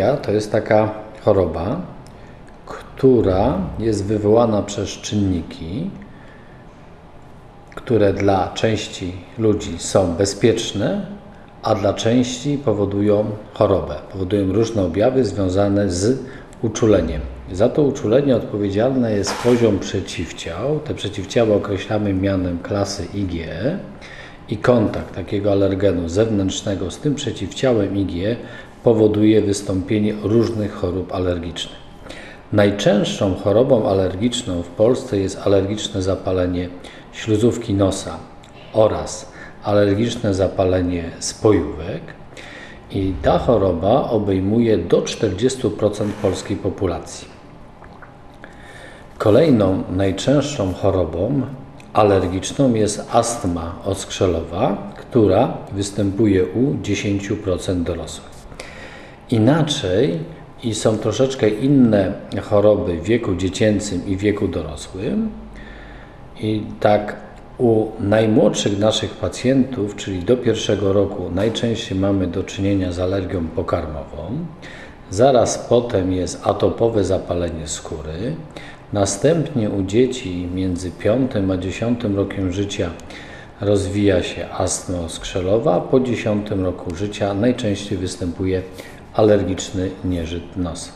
Alergia to jest taka choroba, która jest wywołana przez czynniki, które dla części ludzi są bezpieczne, a dla części powodują chorobę. Powodują różne objawy związane z uczuleniem. Za to uczulenie odpowiedzialny jest poziom przeciwciał. Te przeciwciała określamy mianem klasy IgE i kontakt takiego alergenu zewnętrznego z tym przeciwciałem IgE powoduje wystąpienie różnych chorób alergicznych. Najczęstszą chorobą alergiczną w Polsce jest alergiczne zapalenie śluzówki nosa oraz alergiczne zapalenie spojówek. I ta choroba obejmuje do 40% polskiej populacji. Kolejną najczęstszą chorobą alergiczną jest astma oskrzelowa, która występuje u 10% dorosłych. Inaczej i są troszeczkę inne choroby w wieku dziecięcym i wieku dorosłym. I tak u najmłodszych naszych pacjentów, czyli do pierwszego roku, najczęściej mamy do czynienia z alergią pokarmową. Zaraz potem jest atopowe zapalenie skóry. Następnie u dzieci między 5 a 10 rokiem życia rozwija się astma oskrzelowa. Po 10 roku życia najczęściej występuje alergiczny nieżyt nosa.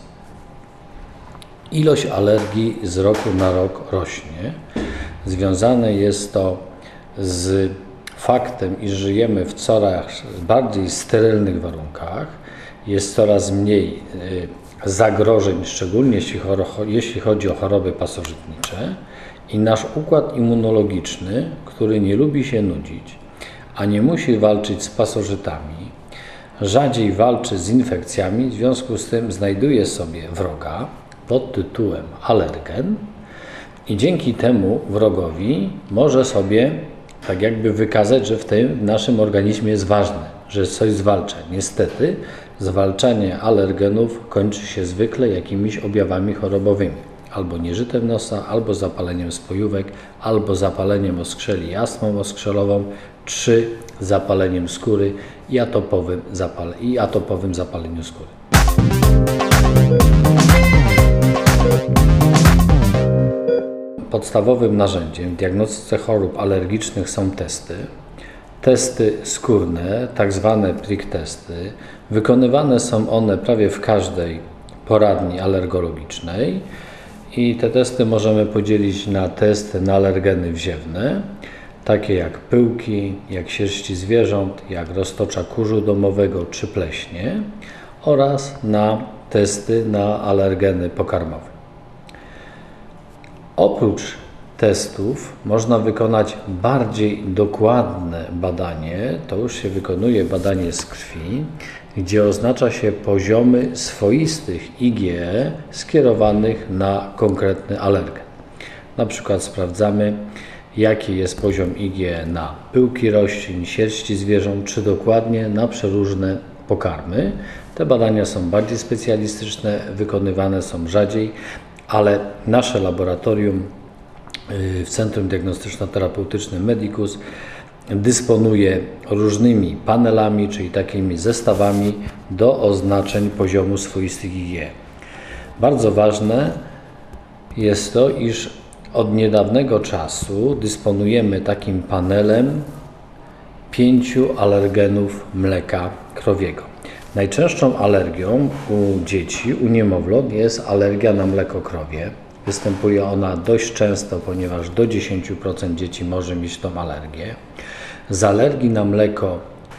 Ilość alergii z roku na rok rośnie. Związane jest to z faktem, iż żyjemy w coraz bardziej sterylnych warunkach, jest coraz mniej y, zagrożeń, szczególnie jeśli, jeśli chodzi o choroby pasożytnicze i nasz układ immunologiczny, który nie lubi się nudzić, a nie musi walczyć z pasożytami, rzadziej walczy z infekcjami, w związku z tym znajduje sobie wroga pod tytułem alergen i dzięki temu wrogowi może sobie tak jakby wykazać, że w tym naszym organizmie jest ważne, że coś zwalcza. Niestety zwalczanie alergenów kończy się zwykle jakimiś objawami chorobowymi. Albo nieżytem nosa, albo zapaleniem spojówek, albo zapaleniem oskrzeli i astmą oskrzelową, czy zapaleniem skóry i atopowym, zapale, i atopowym zapaleniu skóry. Podstawowym narzędziem w diagnostyce chorób alergicznych są testy. Testy skórne, tak zwane prick testy. Wykonywane są one prawie w każdej poradni alergologicznej i te testy możemy podzielić na testy na alergeny wziewne, takie jak pyłki, jak sierści zwierząt, jak roztocza kurzu domowego czy pleśnie oraz na testy na alergeny pokarmowe. Oprócz testów można wykonać bardziej dokładne badanie, to już się wykonuje badanie z krwi, gdzie oznacza się poziomy swoistych IgE skierowanych na konkretny alergen. Na przykład sprawdzamy, jaki jest poziom IgE na pyłki roślin, sierści zwierząt, czy dokładnie na przeróżne pokarmy. Te badania są bardziej specjalistyczne, wykonywane są rzadziej, ale nasze laboratorium y, w Centrum Diagnostyczno-Terapeutycznym Medicus dysponuje różnymi panelami, czyli takimi zestawami do oznaczeń poziomu swoistych IgE. Bardzo ważne jest to, iż od niedawnego czasu dysponujemy takim panelem pięciu alergenów mleka krowiego. Najczęstszą alergią u dzieci, u niemowląt jest alergia na mleko krowie. Występuje ona dość często, ponieważ do 10% dzieci może mieć tą alergię. Z alergii na mleko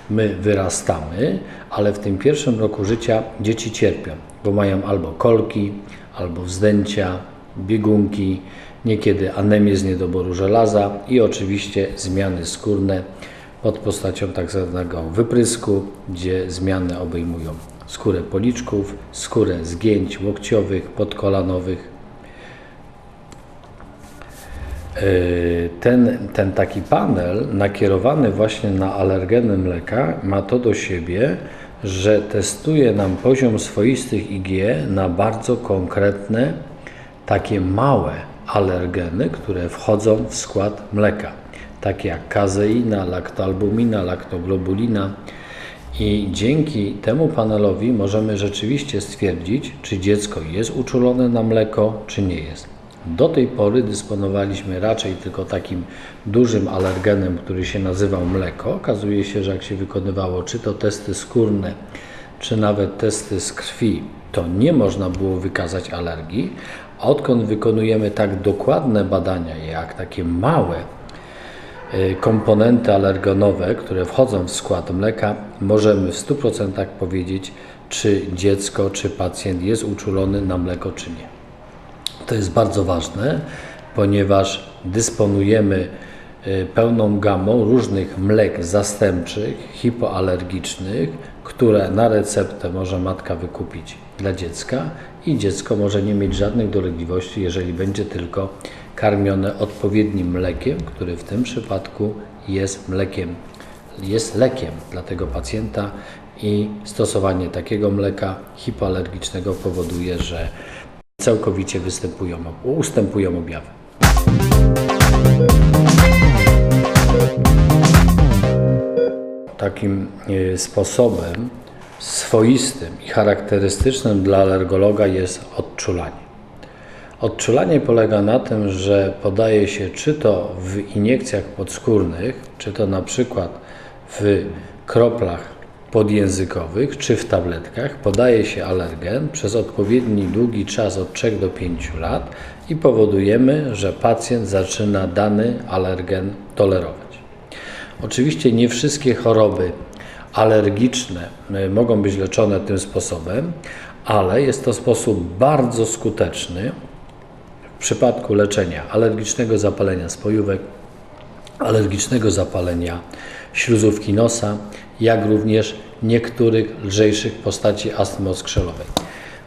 my wyrastamy, ale w tym pierwszym roku życia dzieci cierpią, bo mają albo kolki, albo wzdęcia, biegunki, niekiedy anemię z niedoboru żelaza i oczywiście zmiany skórne pod postacią tak zwanego wyprysku, gdzie zmiany obejmują skórę policzków, skórę zgięć łokciowych, podkolanowych. Yy, ten, ten taki panel nakierowany właśnie na alergeny mleka ma to do siebie, że testuje nam poziom swoistych IgE na bardzo konkretne, takie małe alergeny, które wchodzą w skład mleka, takie jak kazeina, laktoalbumina, laktoglobulina. I dzięki temu panelowi możemy rzeczywiście stwierdzić, czy dziecko jest uczulone na mleko, czy nie jest. Do tej pory dysponowaliśmy raczej tylko takim dużym alergenem, który się nazywał mleko. Okazuje się, że jak się wykonywało czy to testy skórne, czy nawet testy z krwi, to nie można było wykazać alergii. A odkąd wykonujemy tak dokładne badania, jak takie małe y, komponenty alergenowe, które wchodzą w skład mleka, możemy w 100% powiedzieć, czy dziecko, czy pacjent jest uczulony na mleko, czy nie. To jest bardzo ważne, ponieważ dysponujemy y, pełną gamą różnych mlek zastępczych, hipoalergicznych, które na receptę może matka wykupić dla dziecka i dziecko może nie mieć żadnych dolegliwości, jeżeli będzie tylko karmione odpowiednim mlekiem, który w tym przypadku jest mlekiem, jest lekiem dla tego pacjenta i stosowanie takiego mleka hipoalergicznego powoduje, że całkowicie występują, ustępują objawy. Takim e, sposobem swoistym i charakterystycznym dla alergologa jest odczulanie. Odczulanie polega na tym, że podaje się czy to w iniekcjach podskórnych, czy to na przykład w kroplach podjęzykowych czy w tabletkach podaje się alergen przez odpowiedni długi czas od 3 do 5 lat i powodujemy, że pacjent zaczyna dany alergen tolerować. Oczywiście nie wszystkie choroby alergiczne y, mogą być leczone tym sposobem, ale jest to sposób bardzo skuteczny w przypadku leczenia alergicznego zapalenia spojówek, alergicznego zapalenia śluzówki nosa, jak również niektórych lżejszych postaci astmy oskrzelowej.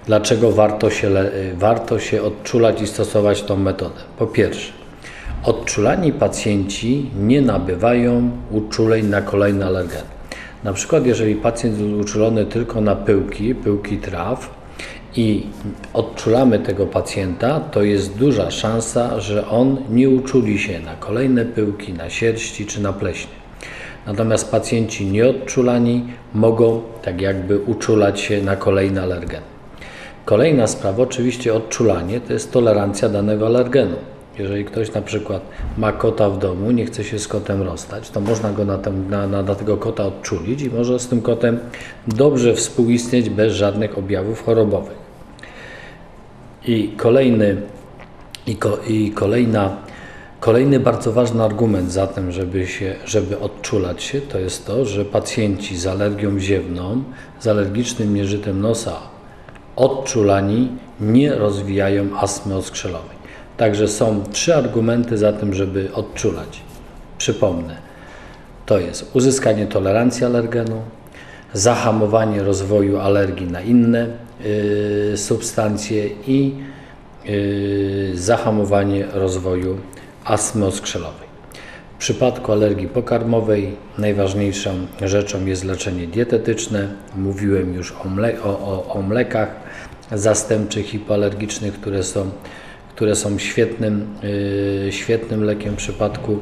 Dlaczego warto się, warto się odczulać i stosować tą metodę? Po pierwsze, odczulani pacjenci nie nabywają uczuleń na kolejne alergeny. Na przykład, jeżeli pacjent jest uczulony tylko na pyłki, pyłki traw i odczulamy tego pacjenta, to jest duża szansa, że on nie uczuli się na kolejne pyłki, na sierści czy na pleśnie. Natomiast pacjenci nieodczulani mogą tak jakby uczulać się na kolejny alergen. Kolejna sprawa, oczywiście odczulanie, to jest tolerancja danego alergenu. Jeżeli ktoś na przykład ma kota w domu, nie chce się z kotem rozstać, to można go na, ten, na, na, na tego kota odczulić i może z tym kotem dobrze współistnieć bez żadnych objawów chorobowych. I kolejny i, ko, i kolejna Kolejny bardzo ważny argument za tym, żeby, się, żeby odczulać się, to jest to, że pacjenci z alergią ziewną, z alergicznym nieżytem nosa odczulani nie rozwijają astmy oskrzelowej. Także są trzy argumenty za tym, żeby odczulać. Przypomnę, to jest uzyskanie tolerancji alergenu, zahamowanie rozwoju alergii na inne y, substancje i y, zahamowanie rozwoju astmy oskrzelowej. W przypadku alergii pokarmowej najważniejszą rzeczą jest leczenie dietetyczne. Mówiłem już o, mle o, o, o mlekach zastępczych hipoalergicznych, które są, które są świetnym, yy, świetnym lekiem w przypadku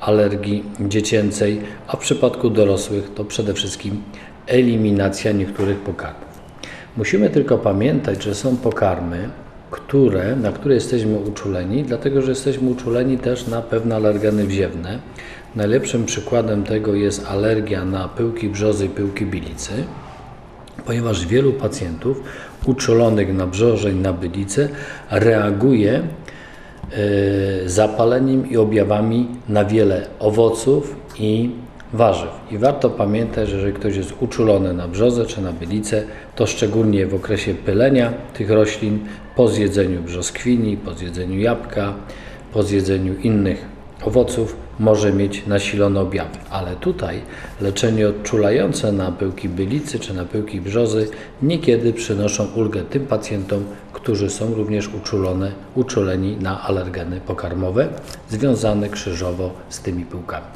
alergii dziecięcej, a w przypadku dorosłych to przede wszystkim eliminacja niektórych pokarmów. Musimy tylko pamiętać, że są pokarmy, które, na które jesteśmy uczuleni, dlatego że jesteśmy uczuleni też na pewne alergeny wziewne. Najlepszym przykładem tego jest alergia na pyłki brzozy i pyłki bilicy, ponieważ wielu pacjentów uczulonych na brzozę i na bylicę reaguje e, zapaleniem i objawami na wiele owoców i warzyw. I warto pamiętać, że jeżeli ktoś jest uczulony na brzozę czy na bylicę, to szczególnie w okresie pylenia tych roślin, po zjedzeniu brzoskwini, po zjedzeniu jabłka, po zjedzeniu innych owoców, może mieć nasilone objawy. Ale tutaj leczenie odczulające na pyłki bylicy czy na pyłki brzozy niekiedy przynoszą ulgę tym pacjentom, którzy są również uczulone, uczuleni na alergeny pokarmowe związane krzyżowo z tymi pyłkami.